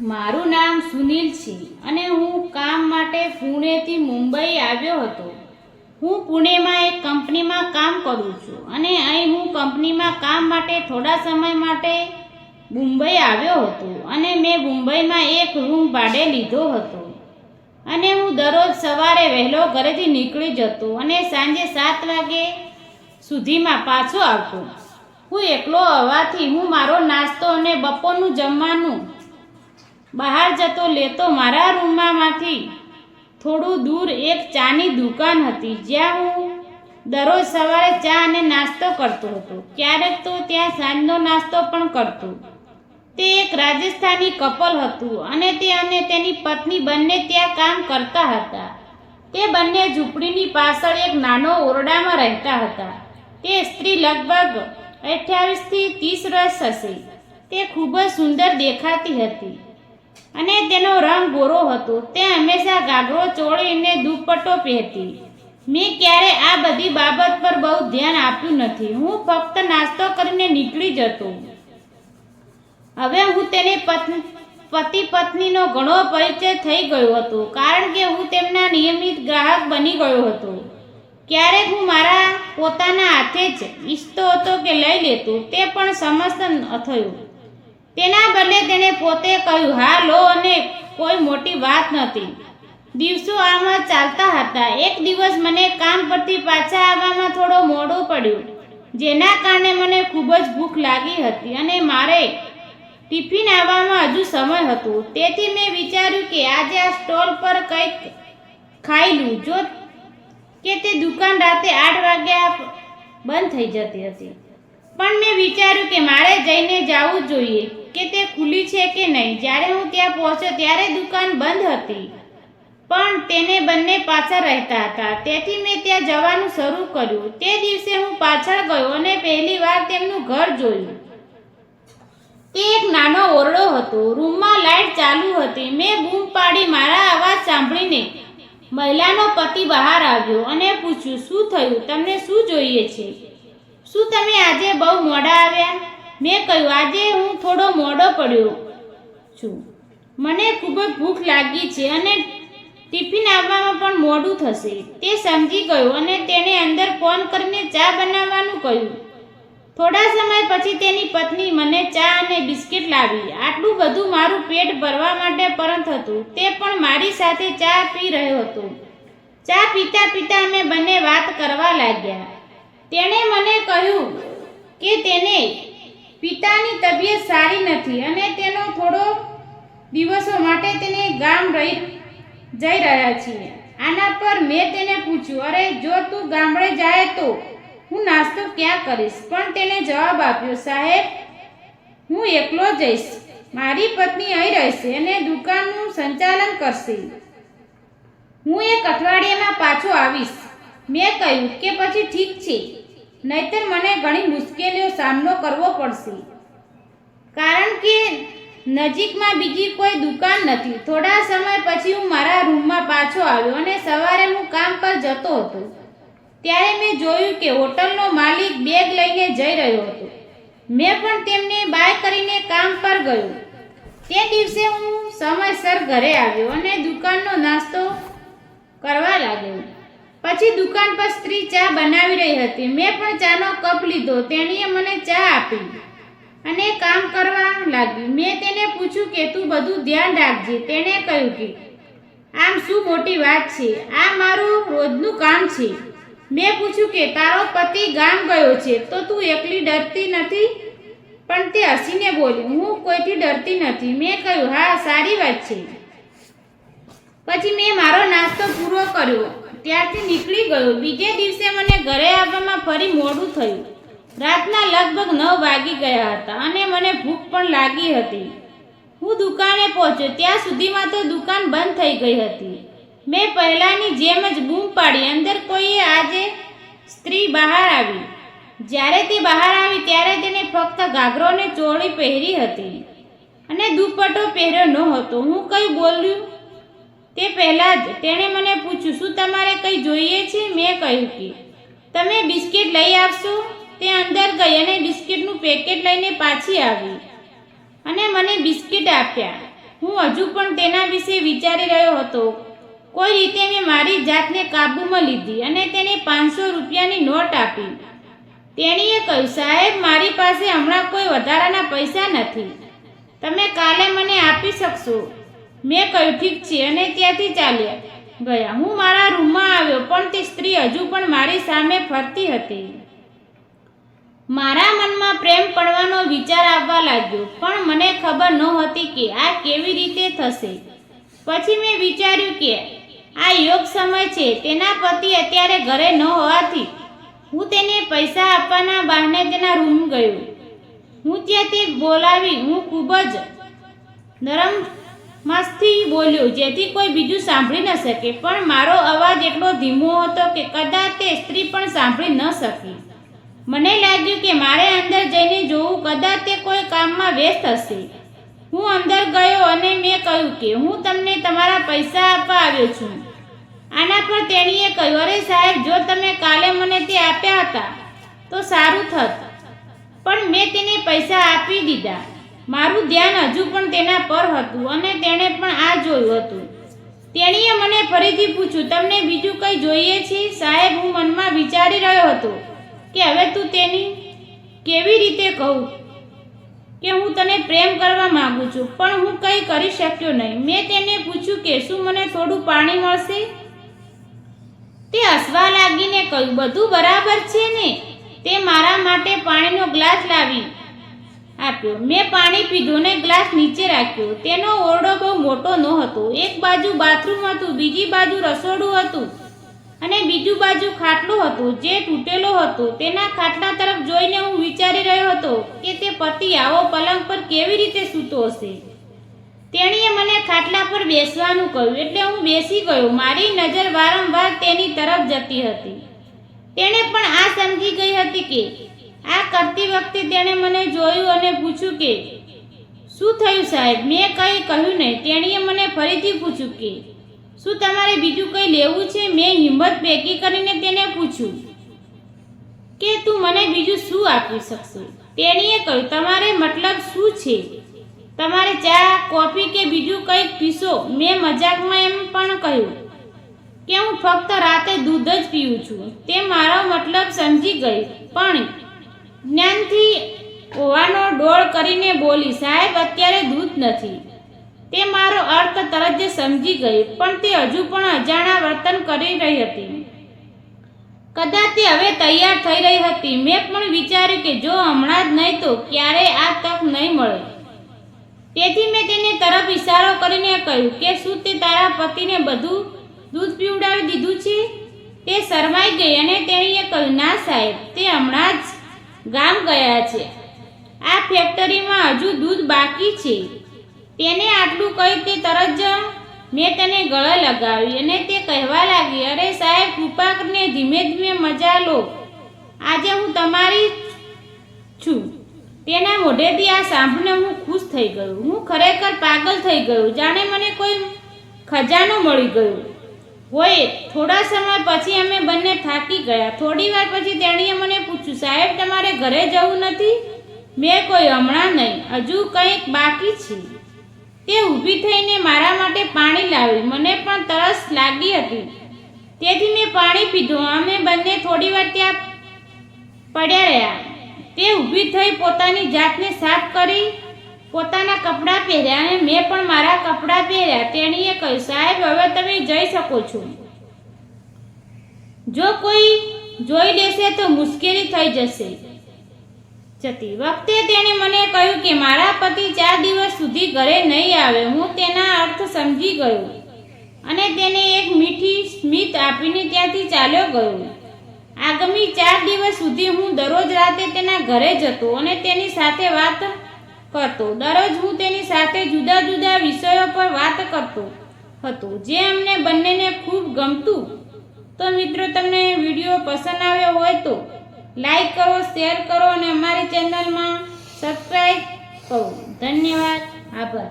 મારું નામ સુનિલ છે અને હું કામ માટે પુણેથી મુંબઈ આવ્યો હતો. હું પુણેમાં એક કંપનીમાં કામ કરું છું અને અહીં હું કંપનીમાં કામ માટે થોડા સમય માટે મુંબઈ આવ્યો હતો અને મેં મુંબઈમાં એક રૂમ ભાડે લીધો હતો. અને હું દરરોજ સવારે વહેલો ઘરેથી નીકળી જતો અને સાંજે સાત વાગે સુધીમાં પાછો આવતો. હું એકલો હોવાથી હું મારો નાસ્તો અને બપોરનું જમવાનું બહાર જતો લેતો મારા રૂમમાંથી. થોડું દૂર એક ચાની દુકાન હતી, જ્યાં હું દરરોજ સવારે ચા અને નાસ્તો કરતો હતો. ક્યારેક તો ત્યાં સાંજનો નાસ્તો પણ કરતો. તે એક રાજસ્થાની કપલ હતું અને તે અને તેની પત્ની બંને ત્યાં કામ કરતા હતા. તે બંને ઝૂંપડીની પાછળ એક નાનો ઓરડામાં રહેતા હતા. તે સ્ત્રી લગભગ અઠ્યાવીસથી ત્રીસ વર્ષ હશે. તે ખૂબ જ સુંદર દેખાતી હતી. અને તેનો રંગ ગોરો હતો. તે હંમેશા ગાગરો ચોળીને દુપટ્ટો પહેરતી. મેં ક્યારે આ બધી બાબત પર બહુ ધ્યાન આપ્યું નથી. હું ફક્ત નાસ્તો કરીને નીકળી જતો હવે હું તેને પતિ પત્નીનો ઘણો પરિચય થઈ ગયો હતો, કારણ કે હું તેમના નિયમિત ગ્રાહક બની ગયો હતો. ક્યારેક હું મારા પોતાના હાથે જ ઈચ્છતો હતો કે લઈ લેતો. તે પણ સમસ્ત થયું. તેના બદલે તેણે પોતે કહ્યું, હા, લો અને કોઈ મોટી વાત નથી. દિવસો આમ ચાલતા હતા. એક દિવસ મને કામ પરથી પાછા આવવામાં થોડો મોડું પડ્યું, જેના કારણે મને ખૂબ જ ભૂખ લાગી હતી અને મારે ટિફિન આવવામાં હજુ સમય હતો. તેથી મેં વિચાર્યું કે આજે આ સ્ટોલ પર કંઈક ખાઈ લઉં. જો કે તે દુકાન રાતે આઠ વાગ્યા બંધ થઈ જતી હતી. પણ મેં વિચાર્યું કે મારે જઈને જવું જોઈએ. કે તે ખુલ્લી છે કે નહીં? જ્યારે હું ત્યાં પહોંચ્યો ત્યારે દુકાન બંધ હતી. પણ તેને બંને પાછળ રહેતા હતા. તેથી મેં ત્યાં જવાનું શરૂ કર્યું. તે દિવસે હું પાછળ ગયો અને પહેલી વાર તેમનું ઘર જોયું. તે એક નાનો ઓરડો હતો. રૂમમાં લાઇટ ચાલુ હતી. મેં બૂમ પાડી મારા અવાજ સાંભળીને મહિલાનો પતિ બહાર આવ્યો અને પૂછ્યું, શું થયું? તમને શું જોઈએ છે? શું તમે આજે બહુ મોડા મેં કહ્યું, આજે હું થોડો મોડો પડ્યો છું. મને ખૂબ જ ભૂખ લાગી છે અને ટિફિન આવવામાં પણ મોડું થશે. તે સમજી ગયો અને તેણે અંદર ફોન કરીને ચા બનાવવાનું કહ્યું. થોડા સમય પછી તેની પત્ની મને ચા અને બિસ્કિટ લાવી. આટલું બધું મારું પેટ ભરવા માટે પરંત હતું. તે પણ મારી સાથે ચા પી રહ્યો હતો. ચા પીતા પીતા અમે બંને વાત કરવા લાગ્યા. તેણે મને કહ્યું કે તેને પિતાની તબિયત સારી નથી અને તેનો થોડો દિવસો માટે તેને ગામ રહી, જઈ રહ્યા છીએ. આના પર મેં તેને પૂછ્યું, અરે, જો તું ગામડે જાય તો હું નાસ્તો ક્યાં કરીશ? પણ તેને જવાબ આપ્યો, સાહેબ, હું એકલો જઈશ. મારી પત્ની અહીં રહેશે અને દુકાનનું સંચાલન કરશે. હું એક અઠવાડિયામાં પાછો આવીશ. મેં કહ્યું કે પછી ઠીક છે. નહીતર મને ઘણી મુશ્કેલીઓ સામનો કરવો પડશે. કારણ કે નજીકમાં બીજી કોઈ દુકાન નથી. થોડા સમય પછી હું મારા રૂમમાં પાછો આવ્યો અને સવારે હું કામ પર જતો હતો. ત્યારે મેં જોયું કે હોટલનો માલિક બેગ લઈને જઈ રહ્યો હતો. મેં પણ તેમને બાય કરીને કામ પર ગયો. તે દિવસે હું સમયસર ઘરે આવ્યો અને દુકાનનો નાસ્તો કરવા લાગ્યો. પછી દુકાન પર સ્ત્રી ચા બનાવી રહી હતી. મેં પણ ચાનો કપ લીધો. તેણીએ મને ચા આપી અને કામ કરવા લાગ્યું મેં તેને પૂછ્યું કે, તું બધું ધ્યાન રાખજે. તેણે કહ્યું કે, આમ શું મોટી વાત છે? આ મારું રોજનું કામ છે. મેં પૂછ્યું કે, તારો પતિ ગામ ગયો છે, તો તું એકલી ડરતી નથી? પણ તે હસીને બોલી, હું કોઈથી ડરતી નથી. મેં કહ્યું, હા, સારી વાત છે. પછી મેં મારો નાસ્તો પૂરો કર્યો. ત્યારથી નીકળી ગયો. બીજે દિવસે મને ઘરે આવવામાં ફરી મોડું થયું. રાતના લગભગ નવ વાગી ગયા હતા અને મને ભૂખ પણ લાગી હતી. હું દુકાને પહોંચ્યો. ત્યાં સુધીમાં તો દુકાન બંધ થઈ ગઈ હતી. મેં પહેલાંની જેમ જ બૂમ પાડી. અંદર કોઈએ આજે સ્ત્રી બહાર આવી. જ્યારે તે બહાર આવી, ત્યારે તેને ફક્ત ઘાઘરોને ચોળી પહેરી હતી અને દુપટ્ટો પહેર્યો ન હતો હું કંઈ બોલ્યું તે પહેલાં જ તેણે મને પૂછ્યું, શું તમારે કંઈ જોઈએ છે? મેં કહ્યું કે, તમે બિસ્કિટ લઈ આવશો. તે અંદર ગઈ અને બિસ્કિટનું પેકેટ લઈને પાછી આવી અને મને બિસ્કિટ આપ્યા. હું હજુ પણ તેના વિશે વિચારી રહ્યો હતો. કોઈ રીતે મેં મારી જાતને કાબૂમાં લીધી અને તેને પાંચસો રૂપિયાની નોટ આપી. તેણીએ કહ્યું, સાહેબ, મારી પાસે હમણાં કોઈ વધારાના પૈસા નથી. તમે કાલે મને આપી શકશો. મેં કહ્યું, ઠીક છે, અને ત્યાંથી ચાલ્યા ગયા. હું મારા રૂમમાં આવ્યો, પણ તે સ્ત્રી હજુ પણ મારી સામે ફરતી હતી. મારા મનમાં પ્રેમ પડવાનો વિચાર આવવા લાગ્યો, પણ મને ખબર નહોતી કે આ કેવી રીતે થશે. પછી મેં વિચાર્યું કે આ યોગ સમય છે, તેના પતિ અત્યારે ઘરે ન હોવાથી હું તેને પૈસા આપવાના બહાને તેના રૂમ ગયો. હું ત્યાંથી બોલાવી, હું ખૂબ જ નરમ મસ્તી બોલ્યો. જેથી કોઈ બીજું સાંભળી ન શકે. પણ મારો અવાજ એટલો ધીમો હતો કે કદાચ તે સ્ત્રી પણ સાંભળી ન શકી. મને લાગ્યું કે મારે અંદર જઈને જોવું કદાચ તે કોઈ કામમાં વ્યસ્ત હશે. હું અંદર ગયો અને મેં કહ્યું કે હું તમને તમારા પૈસા આપવા આવ્યો છું. આના પર તેણીએ કહ્યું, અરે સાહેબ, જો તમે કાલે મને તે આપ્યા હતા, તો સારું થત. પણ મેં તેને પૈસા આપી દીધા. મારું ધ્યાન હજુ પણ તેના પર હતું અને તેણે પણ આ જોયું હતું. તેણીએ મને ફરીથી પૂછ્યું, તમને બીજું કંઈ જોઈએ છે? સાહેબ, હું મનમાં વિચારી રહ્યો હતો કે હવે તું તેની કેવી રીતે કહું કે હું તને પ્રેમ કરવા માંગુ છું, પણ હું કંઈ કરી શક્યો નહીં. મેં તેને પૂછ્યું કે, શું મને થોડું પાણી મળશે? તે હસવા લાગીને કહ્યું, બધું બરાબર છે ને? તે મારા માટે પાણીનો ગ્લાસ લાવી આપ્યો. મેં પાણી પીધું ને ગ્લાસ નીચે રાખ્યો. તેનો ઓરડો બહુ મોટો ન હતો. એક બાજુ બાથરૂમ હતું, બીજી બાજુ રસોડું હતું અને બીજું બાજુ ખાટલું હતું જે તૂટેલો હતો. તેના ખાટલા તરફ જોઈને હું વિચારી રહ્યો હતો કે તે પતિ આવો પલંગ પર કેવી રીતે સૂતો હશે. તેણીએ મને ખાટલા પર બેસવાનું કહ્યું. એટલે હું બેસી ગયો. મારી નજર વારંવાર તેની તરફ જતી હતી. તેણે પણ આ સમજી ગઈ હતી કે આ કરતી વખતે તેણે મને જોયું અને પૂછ્યું કે, શું થયું સાહેબ? મેં કંઈ કહ્યું નહીં. તેણીએ મને ફરીથી પૂછ્યું કે, શું તમારે બીજું કંઈ લેવું છે? મેં હિંમત ભેગી કરીને તેને પૂછ્યું કે, તું મને બીજું શું આપી શકશે? તેણીએ કહ્યું, તમારે મતલબ શું છે? તમારે ચા, કોફી કે બીજું કંઈક પીશો? મેં મજાકમાં એમ પણ કહ્યું કે, હું ફક્ત રાતે દૂધ જ પીવું છું. તે મારો મતલબ સમજી ગઈ, પણ જ્ઞાનથી હોવાનો ડોળ કરીને બોલી, સાહેબ, અત્યારે દૂધ નથી. તે મારો અર્થ તરત જ સમજી ગઈ, પણ તે હજુ પણ અજાણા વર્તન કરી રહી હતી. કદાચ તે હવે તૈયાર થઈ રહી હતી. મેં પણ વિચાર્યું કે જો હમણાં જ નહીં તો ક્યારે આ તક નહીં મળે. તેથી મેં તેને તરફ ઈશારો કરીને કહ્યું કે, શું તે તારા પતિને બધું દૂધ પીવડાવી દીધું છે? તે શરમાઈ ગઈ અને તેણીએ કહ્યું, ના સાહેબ, તે હમણાં જ ગામ ગયા છે. આ ફેક્ટરીમાં હજુ દૂધ બાકી છે. તેને આટલું કહી તે તરત જ મેં તેને ગળે લગાવી અને તે કહેવા લાગી, અરે સાહેબ કૃપા કરીને ધીમે ધીમે મજા લો. આજે હું તમારી છું. તેના મોઢેથી આ સાંભળીને હું ખુશ થઈ ગયો. હું ખરેખર પાગલ થઈ ગયો. જાણે મને કોઈ ખજાનો મળી ગયો. હોય, થોડા સમય પછી અમે બંને થાકી ગયા. થોડી વાર પછી તેણીએ મને પૂછ્યું, સાહેબ, તમારે ઘરે જવું નથી? મેં કોઈ હમણાં નહીં. હજુ કંઈક બાકી છે. તે ઊભી થઈને મારા માટે પાણી લાવી. મને પણ તરસ લાગી હતી. તેથી મેં પાણી પીધું. અમે બંને થોડી વાર ત્યાં પડ્યા રહ્યા. તે ઊભી થઈ પોતાની જાતને સાફ કરી પોતાના કપડાં પહેર્યા અને મેં પણ મારા કપડાં પહેર્યા. તેણીએ કહ્યું, સાહેબ, હવે તમે જઈ શકો છો. જો કોઈ જોઈ લેશે તો મુશ્કેલી થઈ જશે. જતી વખતે તેણે મને કહ્યું કે, મારા પતિ ચાર દિવસ સુધી ઘરે નહીં આવે. હું તેના અર્થ સમજી ગયો. અને તેને એક મીઠી સ્મિત આપીને ત્યાંથી ચાલ્યો ગયો. આગામી ચાર દિવસ સુધી હું દરરોજ રાતે તેના ઘરે જતો અને તેની સાથે વાત કરતો. દરરોજ હું તેની સાથે જુદા જુદા વિષયો પર વાત કરતો હતો, જે અમને બંનેને ખૂબ ગમતું. તો મિત્રો, તમને વીડિયો પસંદ આવ્યો હોય તો લાઈક કરો, શેર કરો અને અમારી ચેનલમાં સબસ્ક્રાઈબ કરો. ધન્યવાદ. આભાર.